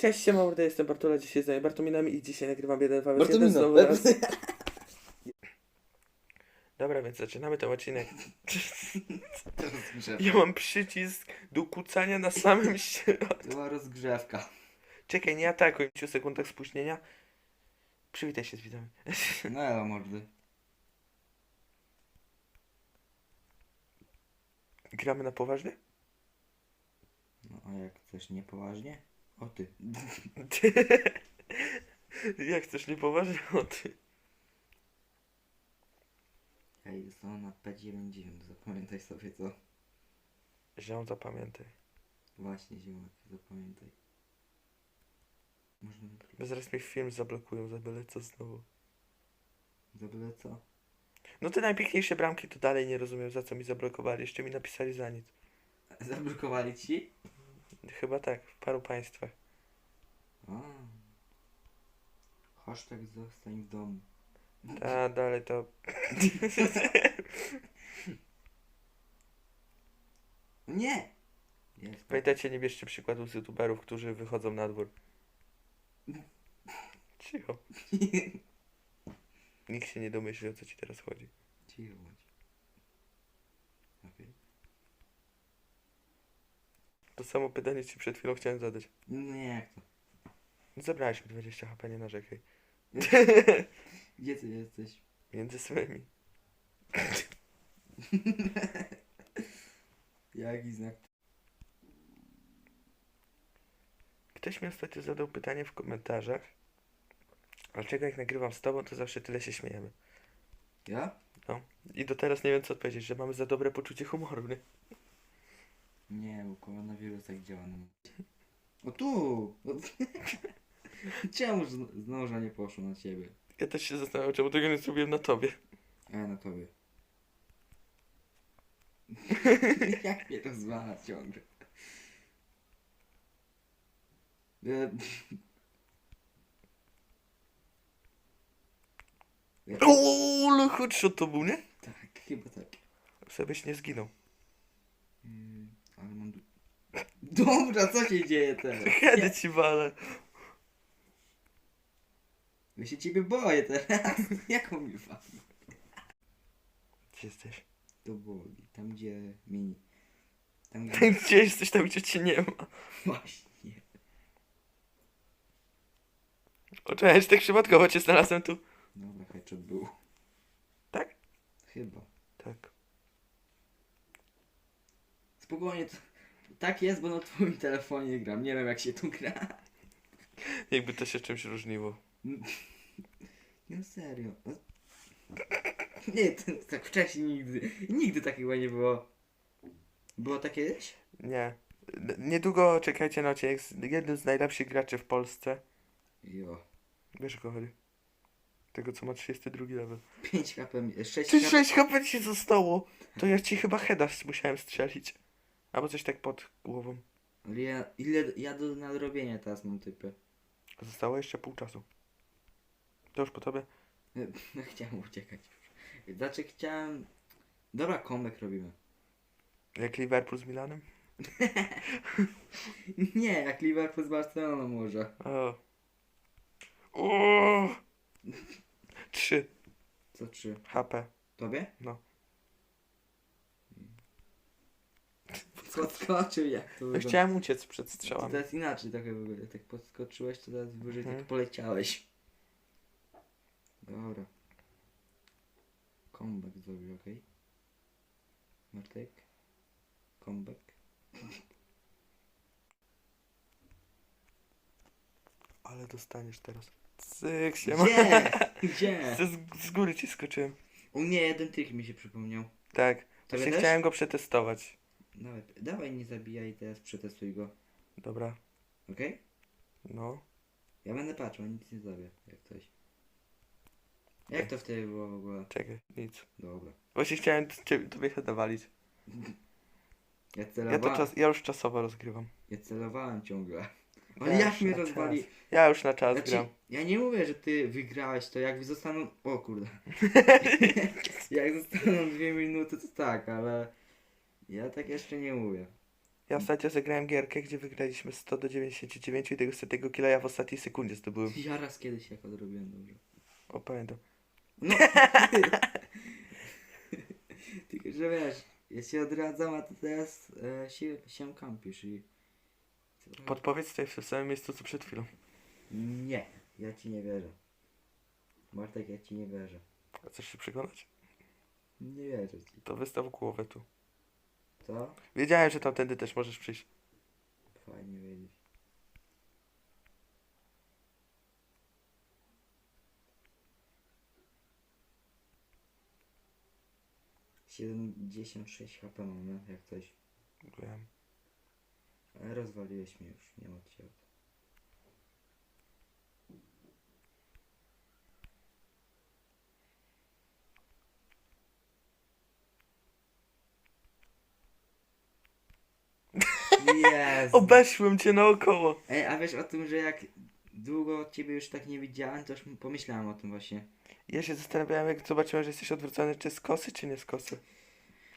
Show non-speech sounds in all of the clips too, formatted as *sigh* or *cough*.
Cześć, siema, mordy, jestem Bartola, dzisiaj z Bartominami i dzisiaj nagrywam jeden wawel Bartomino. jeden znowu raz. *laughs* Dobra, więc zaczynamy ten odcinek. Ja mam przycisk do kucania na samym środku. Była rozgrzewka. Czekaj, nie atakuj, 5 sekundach spóźnienia. Przywitaj się z widzami. *laughs* No elo mordy. Gramy na poważnie? No a jak chcesz niepoważnie? O ty. *laughs* Jak chcesz niepoważnie? O ty. Ej, zostało na P90, zapamiętaj sobie to. Ziom, zapamiętaj. Właśnie ziomek, zapamiętaj. Można Bo zaraz mi film zablokują za byle co znowu. za byle co? No te najpiękniejsze bramki to dalej nie rozumiem za co mi zablokowali. Jeszcze mi napisali za nic. Zablokowali ci? Chyba tak, w paru państwach. A. Hashtag zostań w domu. A dalej to. *laughs* Nie! Jest. Pamiętajcie, nie bierzcie przykładów z youtuberów, którzy wychodzą na dwór. Cicho. *laughs* Nikt się nie domyśli o co ci teraz chodzi. Cicho bądź. Okej. To samo pytanie ci przed chwilą chciałem zadać. No nie, jak to? Zabrałeś mi 20 HP, nie narzekaj. *laughs* Gdzie ty jesteś? Między swymi. *laughs* Jaki znak? Ktoś mi ostatnio zadał pytanie w komentarzach. Dlaczego jak nagrywam z tobą, to zawsze tyle się śmiejemy? Ja? I do teraz nie wiem co odpowiedzieć, że mamy za dobre poczucie humoru, nie? Nie, bo koronawirus tak działa na mnie. O tu! O, *laughs* Czemu z, z noża nie poszło na ciebie? Ja też się zastanawiam, czemu tego nie zrobiłem na tobie. A ja na tobie. *laughs* Jak mnie to zwala ciągle? Ja, ale headshot to był, nie? tak, chyba tak. Żebyś nie zginął. Ale mam... du- *laughs* Dobra, co się dzieje teraz? *laughs* Kiedy ci walę? Ja się ciebie boję teraz. *laughs* Jaką mi wali? Gdzie jesteś? To boli. Tam gdzie mini. Tam gdzie... Tam gdzie jesteś, tam gdzie cię nie ma. Właśnie. O, cześć, tak przypadkowo cię znalazłem tu. Dobra, headshot był. Tak? Chyba. Tak. Spokojnie, to, tak jest, bo na twoim telefonie gram. Nie wiem jak się tu gra. Jakby to się czymś różniło. No serio. No. Nie, to, tak wcześniej nigdy. Nigdy takiego nie było. Było takie kiedyś? Nie. Niedługo czekajcie na odcinek z jednym z najlepszych graczy w Polsce. Jo. Wiesz o co chodzi? Tego co ma 32 level. 5 HP, mi- 6 Ty HP. 6 HP ci zostało! To ja ci chyba heada musiałem strzelić. Albo coś tak pod głową. Ja, ile ja do nadrobienia teraz mam typy. Zostało jeszcze pół czasu. To już po tobie? *laughs* No chciałem uciekać już. Znaczy chciałem... Dobra, comeback robimy. Jak Liverpool z Milanem? *laughs* Nie, jak Liverpool z Barceloną może. O. *laughs* O. 3 Co trzy? HP. Tobie? No. Podskoczył jak to wygląda. chciałem uciec przed To strzałami. teraz inaczej trochę wygląda. Jak tak podskoczyłeś, to teraz wyżej Mhm. tak poleciałeś. Dobra. Comeback zrobił, okej? Martek? Comeback? Ale dostaniesz teraz. Cyk się ma. Gdzie? *laughs* Gdzie? Z, z góry ci skoczyłem. U mnie jeden tych mi się przypomniał. Tak. Właśnie chciałem go przetestować. Dawaj, dawaj nie zabijaj teraz przetestuj go. Dobra. Okej? No. Ja będę patrzył, nic nie zrobię, jak coś. Jak to wtedy było w ogóle? Czekaj, nic. Dobra. Właśnie chciałem ciebie, tobie walić. *laughs* Ja Ja to celowałem, czas, ja już czasowo rozgrywam. ja celowałem ciągle. Ale Ja *laughs* jak już mnie na rozwali? czas. Ja już na czas Znaczy, gram. ja nie mówię, że ty wygrałeś to, jak zostaną... O kurde. *laughs* jak zostaną dwie minuty, to tak, ale... Ja tak jeszcze nie mówię. Ja ostatnio zagrałem gierkę, gdzie wygraliśmy 100 do 99 i tego setnego killa ja w ostatniej sekundzie zdobyłem. Ja raz kiedyś jak odrobiłem dobrze. O, pamiętam. No. *laughs* Tylko, że wiesz, ja się odradzam, a ty teraz e, się, się kampisz i... Podpowiedz tutaj w tym samym miejscu, co przed chwilą. Nie, ja ci nie wierzę. Bartek, ja ci nie wierzę. A Chcesz się przekonać? Nie wierzę ci. To wystaw głowę tu. Co? Wiedziałem, że tamtędy też możesz przyjść. Fajnie wiedzieć. Siedemdziesiąt sześć HP mamy, jak coś. Wiem. Ale rozwaliłeś mnie już, nie ma cię. Jezu. Obeszłem cię naokoło. Ej, a wiesz o tym, że jak długo ciebie już tak nie widziałem, to już pomyślałem o tym właśnie. Ja się zastanawiałem, jak zobaczyłem, że jesteś odwrócony, czy z kosy, czy nie z kosy.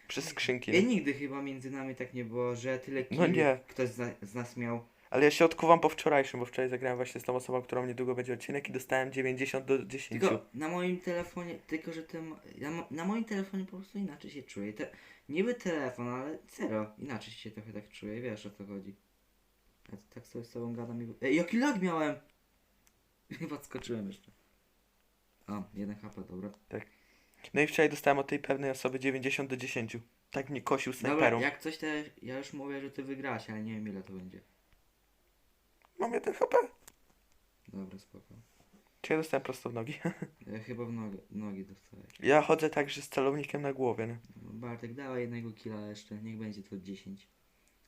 Przez skrzynki. Ej, nigdy chyba między nami tak nie było, że tyle No killi nie. ktoś z, z nas miał. Ale ja się odkuwam po wczorajszym, bo wczoraj zagrałem właśnie z tą osobą, którą niedługo będzie odcinek i dostałem 90 do 10. Tylko na moim telefonie, tylko że ten, na, na moim telefonie po prostu inaczej się czuję. Te, niby telefon, ale zero. Inaczej się trochę tak czuję, wiesz o co chodzi. Ja tak sobie z tobą gadam i... Ej, jaki lag miałem! *laughs* Chyba skoczyłem jeszcze. A, jeden HP, dobra. No i wczoraj dostałem od tej pewnej osoby 90 do 10. Tak mnie kosił Dobra, snajperą. jak coś to ja już mówię, że ty wygrasz, ale nie wiem ile to będzie. Mam jeden HP. Dobra, spoko. Czy ja dostałem prosto w nogi? *laughs* Ja chyba w nogi, nogi dostałeś. Ja chodzę tak, że z celownikiem na głowie, nie? No, Bartek, dawaj jednego killa jeszcze, niech będzie to 10.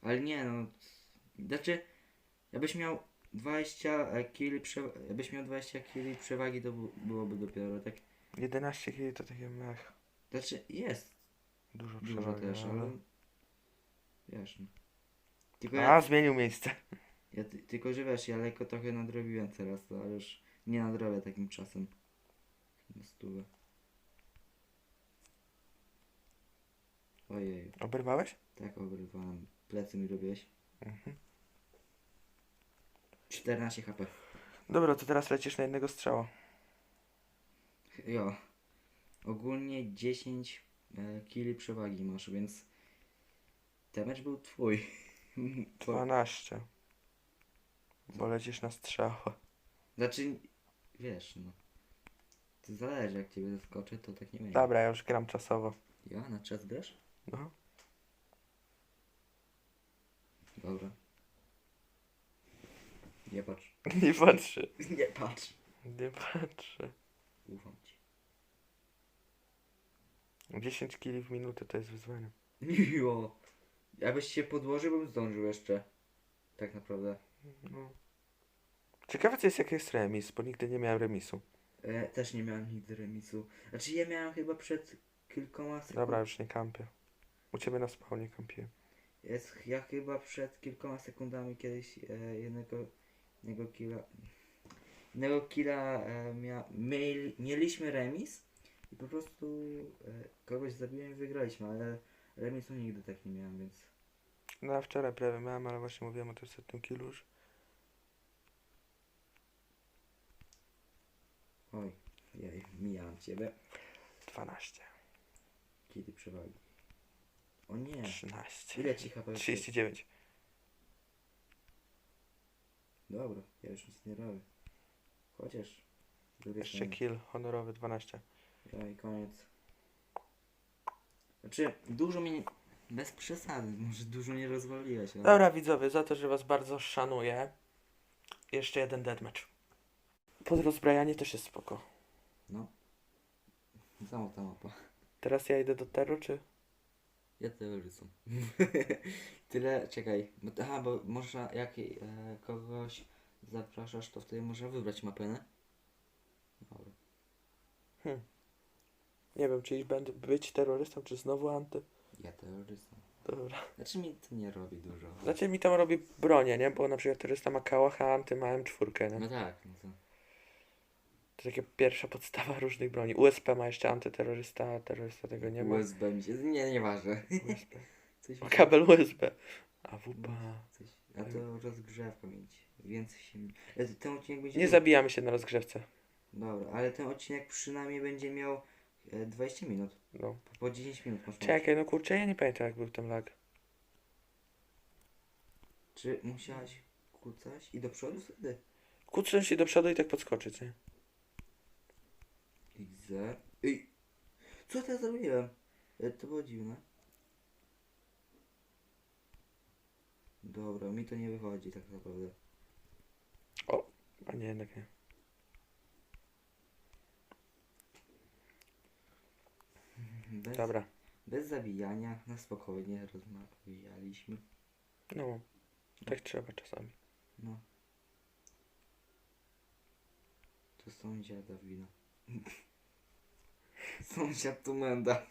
Ale nie no, znaczy, jakbyś miał 20 kili, prze... jakbyś miał 20 kili przewagi, to bu- byłoby dopiero tak. 11 kg to takie mech. Znaczy, jest Dużo dużo przewagi, też, ale... ale wiesz no. Tylko A, ja, zmienił miejsce. Ja ty, tylko że wiesz, ja lekko trochę nadrobiłem teraz, to ale już nie nadrobię takim czasem. Stówę. Ojej, Oberwałeś? tak obrywałem. Plecy mi robiłeś. Mhm. 14 HP. Dobra, to teraz lecisz na jednego strzała. Jo. Ogólnie 10 e, kili przewagi masz, więc ten mecz był twój. *laughs* Bo, 12. Bo lecisz na strzała. znaczy, wiesz, no. To zależy, jak ciebie zaskoczy, to tak nie będzie. Dobra, ja już gram czasowo. Ja na czas grasz? No. Dobra. Nie patrz. *laughs* Nie patrzę. *laughs* Nie patrz. Nie patrzę. Ufam ci. 10 kg w minutę to jest wyzwanie. *laughs* Miło. Jakbyś się podłożył, bym zdążył jeszcze. Tak naprawdę. No. Ciekawe co jest jak jest remis, bo nigdy nie miałem remisu. E, też nie miałem nigdy remisu. Znaczy ja miałem chyba przed kilkoma sekundami. Dobra, już nie kampię. U ciebie na spawnie kampiłem. Jest, ja chyba przed kilkoma sekundami kiedyś e, jednego, jednego killa, jednego killa e, mia, mieli, mieliśmy remis i po prostu e, kogoś zabiłem i wygraliśmy, ale remisu nigdy tak nie miałem, więc No a wczoraj prawie miałem, ale właśnie mówiłem o tym setnym killu już. Oj, jej, mijałem ciebie. 12. Kiedy przewagi. O nie, 13. ile ci HP? 39. Dobra, ja już nic nie robię. Chociaż Jeszcze strony- kill honorowy 12. Ja i koniec. Znaczy, dużo mi. Bez przesady, może dużo nie rozwaliłeś, ale... Dobra widzowie, za to, że was bardzo szanuję. Jeszcze jeden deathmatch. Podrozbrajanie też jest spoko. No. Samo ta mapa. Teraz ja idę do Teru, czy? Ja terrorystą. *laughs* Tyle, czekaj. Bo, aha, bo można, jak e, kogoś zapraszasz, to wtedy można wybrać mapę, nie? Dobra. Nie wiem, czy będę być terrorystą, czy znowu anty. Ja terrorystą. Dobra. Znaczy mi to nie robi dużo. Znaczy mi tam robi bronię, nie? Bo na przykład terrorysta ma kałacha, anty ma M4, nie? No tak, no to... To takie pierwsza podstawa różnych broni. USP ma jeszcze antyterrorysta, a terrorysta tego nie ma. USB mi się... Nie, nieważne. USB. *laughs* Coś O, kabel USB. A WP. Coś. A to rozgrzewka mieć. Więcej się... Ale ten odcinek będzie... Nie zabijamy się na rozgrzewce. Dobra, ale ten odcinek przynajmniej będzie miał e, 20 minut. No. Po, po 10 minut można. Czekaj, no kurczę, ja nie pamiętam jak był ten lag. Czy musiałaś kucać i do przodu wtedy? Kucnąć się do przodu i tak podskoczyć, nie? XZ. Ej! Co ja zrobiłem? E, To było dziwne. Dobra, mi to nie wychodzi tak naprawdę. A nie, jednak nie. Bez, Dobra. bez zabijania, na spokojnie rozmawialiśmy. No. Tak trzeba czasami. No. To sąsiada wina. *laughs* Sąsiad tu menda.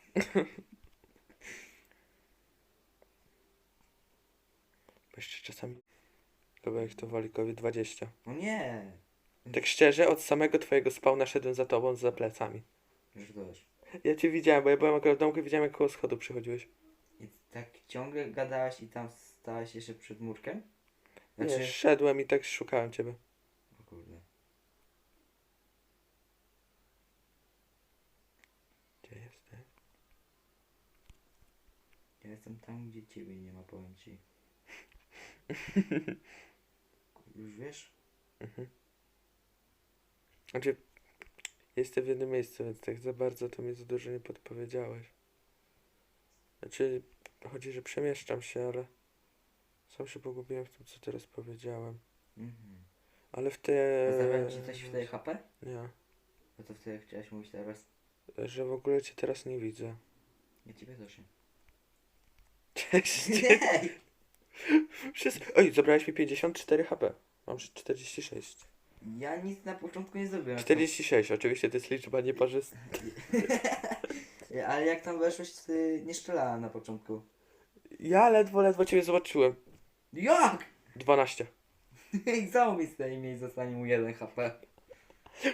Bo jeszcze czasami... Chyba jak to woli COVID 20. O nie! Tak szczerze, od samego twojego spawna szedłem za tobą, za plecami. Już też. Ja cię widziałem, bo ja byłem akurat w domku i widziałem jak koło schodu przychodziłeś. I tak ciągle gadałaś i tam stałaś jeszcze przed murkiem? Nie, Znaczy... szedłem i tak szukałem ciebie. O kurde. Gdzie jesteś? Ja jestem tam, gdzie ciebie nie ma, powiem ci. *laughs* Już wiesz? Znaczy, jestem w jednym miejscu, więc tak za bardzo to mi za dużo nie podpowiedziałeś. Znaczy, chodzi, że przemieszczam się, ale sam się pogubiłem w tym, co teraz powiedziałem. Mhm. Ale w te... A zabrałem ci coś w tej HP? Nie, No to wtedy chciałeś mówić teraz? że w ogóle cię teraz nie widzę. Ja ciebie też nie. Cześć. Ej! Wszyscy... Oj, zabrałeś mi 54 HP. Mam 46. Ja nic na początku nie zrobiłem. 46, oczywiście to jest liczba nieparzysta. *laughs* Ale jak tam weszłeś, ty nie strzelałem na początku. Ja ledwo, ledwo ciebie zobaczyłem. Jak? 12. I znowu mi z tej miejsc zostanie mu 1 HP.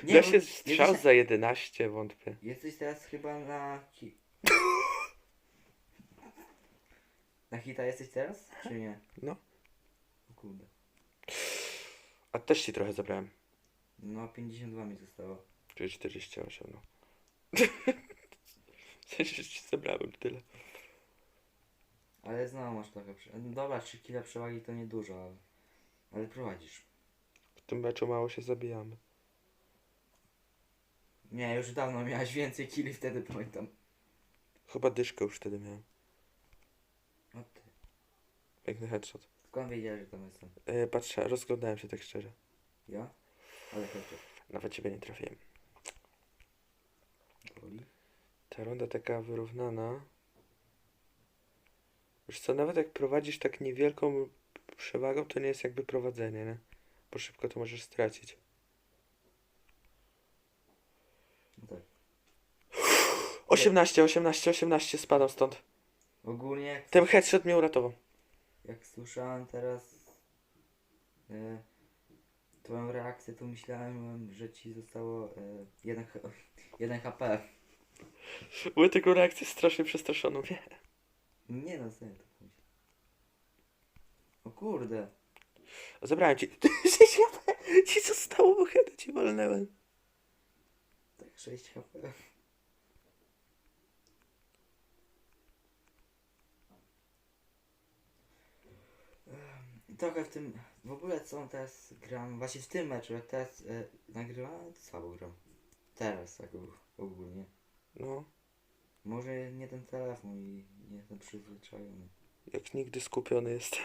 Nie, da bo się strzał jesteś, za 11, wątpię. jesteś teraz chyba na... Na hita jesteś teraz? Czy nie? No. O kurde. A też ci trochę zabrałem. No 52 mi zostało. Czyli 48, no. *laughs* Że ci zabrałem tyle. Ale znowu masz trochę... Prze... no Dobra, 3 kile przewagi to niedużo, ale... Ale prowadzisz. W tym meczu mało się zabijamy. Nie, już dawno miałeś więcej kili wtedy, pamiętam. Chyba dyszkę już wtedy miałem. Ty. Piękny headshot. Skąd wiedziałeś, że tam jestem? E, patrzę, rozglądałem się tak szczerze. Ja? Ale chodźcie. Nawet ciebie nie trafiłem. Boli? Ta runda taka wyrównana. Wiesz co, nawet jak prowadzisz tak niewielką przewagą, to nie jest jakby prowadzenie, nie? Bo szybko to możesz stracić. No tak. 18, 18, 18, spadam stąd. Ogólnie jak, Ten headshot mnie uratował. Jak słyszałem teraz e, twoją reakcję, to myślałem, że ci zostało e, 1, 1 HP. Były tylko reakcję strasznie przestraszoną, nie? Nie no, serio to myślę. O kurde. Zabrałem ci. 6 *laughs* HP! Ci zostało, bo heada ci walnęłem. Tak 6 HP. Trochę w tym, w ogóle co teraz gram, właśnie w tym meczu, jak teraz e, nagrywam, to słabo gram. Teraz tak og- ogólnie. No, Może nie ten telefon i nie jestem przyzwyczajony. jak nigdy skupiony jest.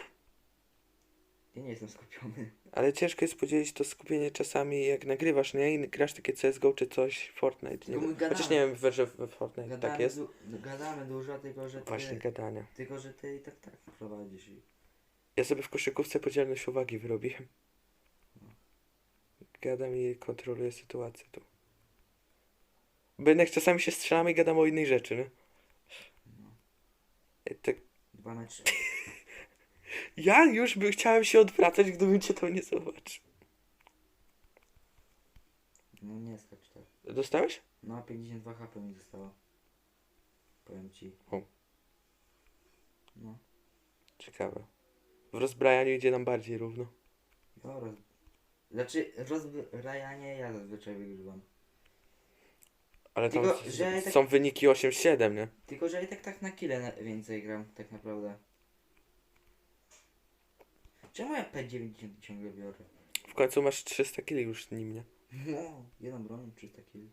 Ja nie jestem skupiony. Ale ciężko jest podzielić to skupienie czasami, jak nagrywasz, nie? I grasz takie CSGO czy coś, Fortnite. Tylko my Nie? gadamy. Chociaż nie wiem, we- że w Fortnite tak jest. Du- gadamy dużo, tylko że ty, Właśnie gadania. tylko że ty i tak tak prowadzisz. I... Ja sobie w koszykówce podzielność uwagi wyrobiłem. Gadam i kontroluję sytuację tu. Bo jednak czasami się strzelamy i gadam o innej rzeczy, nie? No. I Tak, Dwa na trzy. *laughs* ja już by chciałem się odwracać, gdybym cię to nie zobaczył. No nie skacz tak. Dostałeś? No 52 HP mi zostało. Powiem ci. O. No. Ciekawe. W rozbrajaniu idzie nam bardziej równo. No, roz... Znaczy, rozbrajanie ja zazwyczaj wygrywam. Ale tam Tylko, że tak- są wyniki 8-7, nie? Tylko, że i tak, tak na kile na- więcej gram, tak naprawdę. Czemu ja P90 ciągle biorę? W końcu masz 300 kili już nim, nie? No, jedną bronią 300 kill.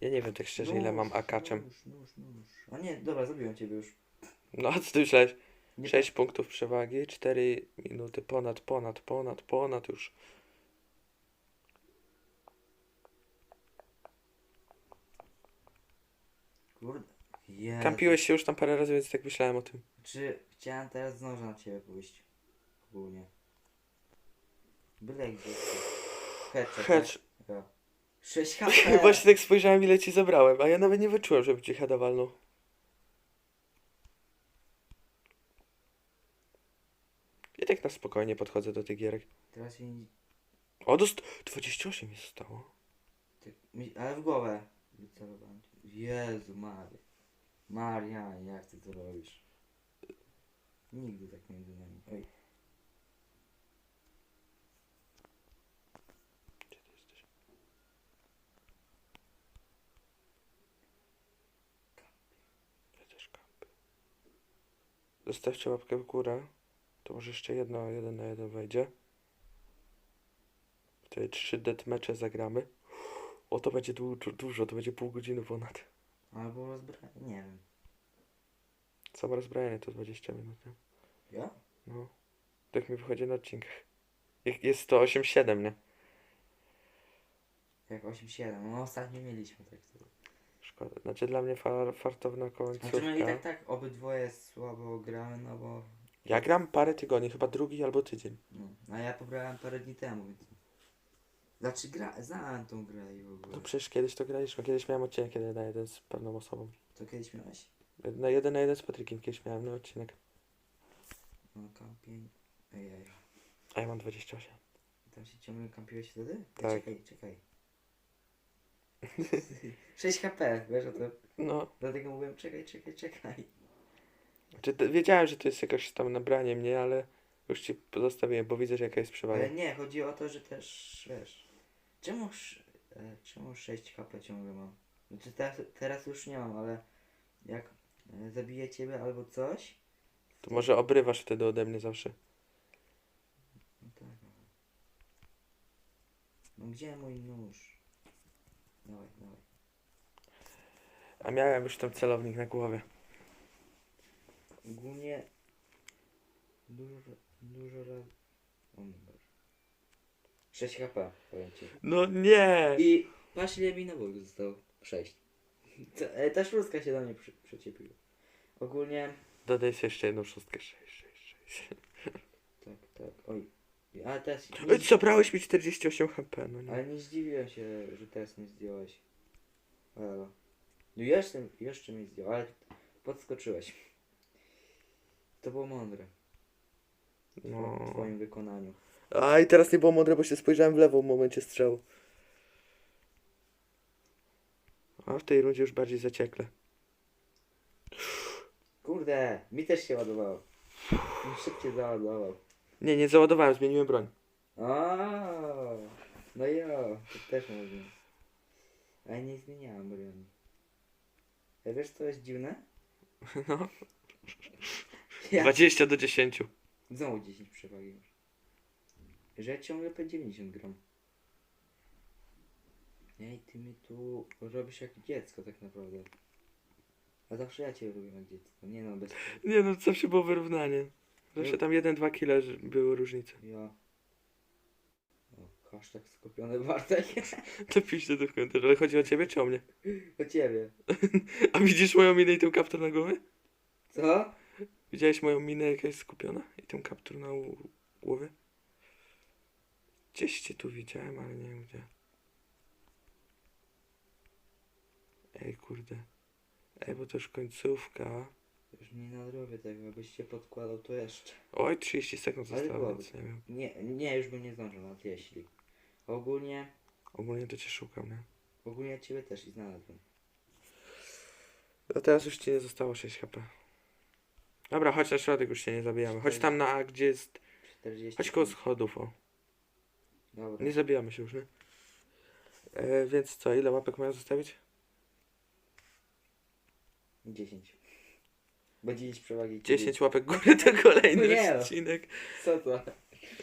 Ja nie wiem tak szczerze ile mam akaczem. Nóż, nóż, nóż. A nie, dobra, zabiłem ciebie już. No a co ty myślałeś? Nie 6 punktów przewagi, 4 minuty ponad, ponad, ponad, ponad już. Kurde. Jezu. Kampiłeś się już tam parę razy, więc tak myślałem o tym. Czy chciałem teraz z noża na ciebie pójść? Ogólnie. Byle gdzie. Hedge. Hedge. Ja. 6 HP. Właśnie tak spojrzałem ile ci zabrałem, a ja nawet nie wyczułem, żeby ci heada walnął. Ja tak na spokojnie podchodzę do tych gierek. Teraz się nie... O, dost... 28 mi zostało. Mi- ale w głowę wycelowałem. Jezu Maria. Maria, jak ty to robisz? Nigdy tak między nami. Oj. Gdzie ty jesteś? Ja też kampię. Zostawcie łapkę w górę. To może jeszcze jedno, jeden na jeden wejdzie. Wtedy trzy deathmatche zagramy. O, to będzie dużo, dużo, to będzie pół godziny ponad. Albo rozbranie, nie wiem. Samo rozbrajanie to 20 minut, nie? Ja? No. Tak mi wychodzi na odcinkach. Jest to 8-7, nie? Jak 8-7. No ostatnio mieliśmy tak. to- Szkoda. Znaczy dla mnie far, fartowna końcówka. Znaczy my i tak tak obydwoje słabo gramy, no bo... Ja gram parę tygodni, chyba drugi albo tydzień. No, a ja pobrałem parę dni temu, więc... Znaczy gra... znałem tą grę i w ogóle. No przecież kiedyś to graliśmy. Kiedyś miałem odcinek jeden na jeden z pewną osobą. To kiedyś miałeś? Na jeden na jeden z Patrykiem kiedyś miałem na odcinek. No kampień... Ejej. A ja mam 28. Tam się ciągle kampiłeś wtedy? Tak. Czekaj, czekaj. *laughs* 6 HP, wiesz o to? No. Dlatego mówiłem czekaj, czekaj, czekaj. Znaczy, to- wiedziałem, że to jest jakoś tam nabranie mnie, ale już ci pozostawiłem, bo widzę, że jaka jest przewaga. Ale nie, chodzi o to, że też, wiesz... Czemu, e, czemu 6 HP ciągle mam? Znaczy teraz, teraz już nie mam, ale jak e, zabiję ciebie albo coś... To może obrywasz wtedy ode mnie zawsze. No tak. ale- No gdzie mój nóż? Dawaj, dawaj. A miałem już ten celownik na głowie. Ogólnie dużo, dużo razy. O mój Boże. 6 HP, powiem ci. No nie! I patrz ile mi nabojów zostało. 6. *laughs* Ta, ta szóstka się do mnie przy, przyczepiła. Ogólnie, Dodaj sobie jeszcze jedną szóstkę. 6, 6, 6. tak, tak, oj. Ale teraz, nie, zabrałeś mi 48 HP, no nie. ale nie zdziwiłem się, że teraz mnie zdjąłeś. Ale, no jeszcze, jeszcze mnie zdjął, ale podskoczyłeś. To było mądre w No. twoim wykonaniu. A i teraz nie było mądre, bo się spojrzałem w lewo w momencie strzału. A w tej rundzie już bardziej zaciekle. Kurde, mi też się ładowało. Mi szybciej załadował. Nie, nie załadowałem, zmieniłem broń. A, no jo, to też można. Ale nie zmieniałem broni. A wiesz co jest dziwne? *laughs* No. Ja 20 do 10. znowu 10 przewagi masz. Że ciągle P90 gram. Ej, ty mi tu robisz jak dziecko tak naprawdę. A zawsze ja cię robię jak dziecko. Nie no, bez... Nie no, zawsze było wyrównanie. Zawsze tam 1-2 kile że były różnice. Ja... O, hashtag skupiony Bartek. *laughs* To piszcie to w komentarzu, ale chodzi o ciebie czy o mnie? o ciebie. *laughs* A widzisz moją minę i ten kaptur na głowie? Co? Widziałeś moją minę jaka jest skupiona? I ten kaptur na głowie? Gdzieś cię tu widziałem, ale nie wiem gdzie. Ej, kurde. Ej, bo to już końcówka. Już nie nadrobię tego, jakbyś się podkładał to jeszcze. Oj, 30 sekund Ale zostało, byłoby. więc nie wiem. Nie, nie, już bym nie zdążył, nawet jeśli. Ogólnie, Ogólnie to cię szukam, nie? ogólnie ciebie też i znalazłem. A teraz już ci nie zostało 6 HP. Dobra, chodź na środek, już się nie zabijamy. Chodź tam na, gdzie jest... 40. Chodź koło schodów, o. Dobra. Nie zabijamy się już, nie? E, więc co, ile łapek mają zostawić? 10. Bo 10 przewagi. 10 łapek górę to kolejny *laughs* Nie no. odcinek. Co to?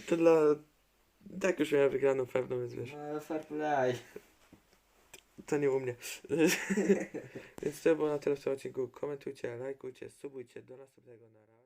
To dla... Tak już miałem wygraną pewną, więc wiesz. No, fair play. To nie u mnie. *laughs* Więc to było na tyle w tym odcinku. Komentujcie, lajkujcie, subujcie. Do następnego. Na razie.